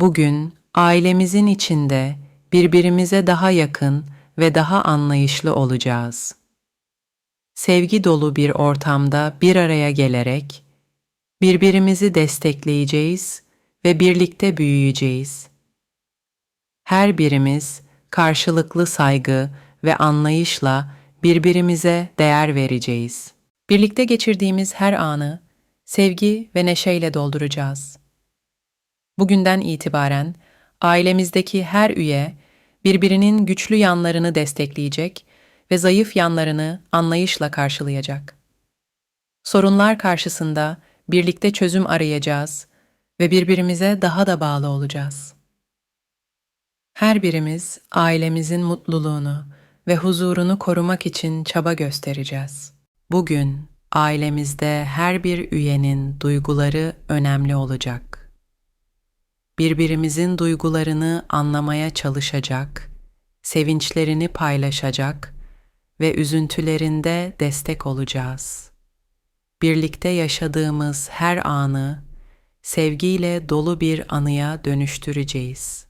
Bugün ailemizin içinde birbirimize daha yakın ve daha anlayışlı olacağız. Sevgi dolu bir ortamda bir araya gelerek birbirimizi destekleyeceğiz ve birlikte büyüyeceğiz. Her birimiz karşılıklı saygı ve anlayışla birbirimize değer vereceğiz. Birlikte geçirdiğimiz her anı sevgi ve neşeyle dolduracağız. Bugünden itibaren ailemizdeki her üye birbirinin güçlü yanlarını destekleyecek ve zayıf yanlarını anlayışla karşılayacak. Sorunlar karşısında birlikte çözüm arayacağız ve birbirimize daha da bağlı olacağız. Her birimiz ailemizin mutluluğunu ve huzurunu korumak için çaba göstereceğiz. Bugün ailemizde her bir üyenin duyguları önemli olacak. Birbirimizin duygularını anlamaya çalışacak, sevinçlerini paylaşacak ve üzüntülerinde destek olacağız. Birlikte yaşadığımız her anı sevgiyle dolu bir anıya dönüştüreceğiz.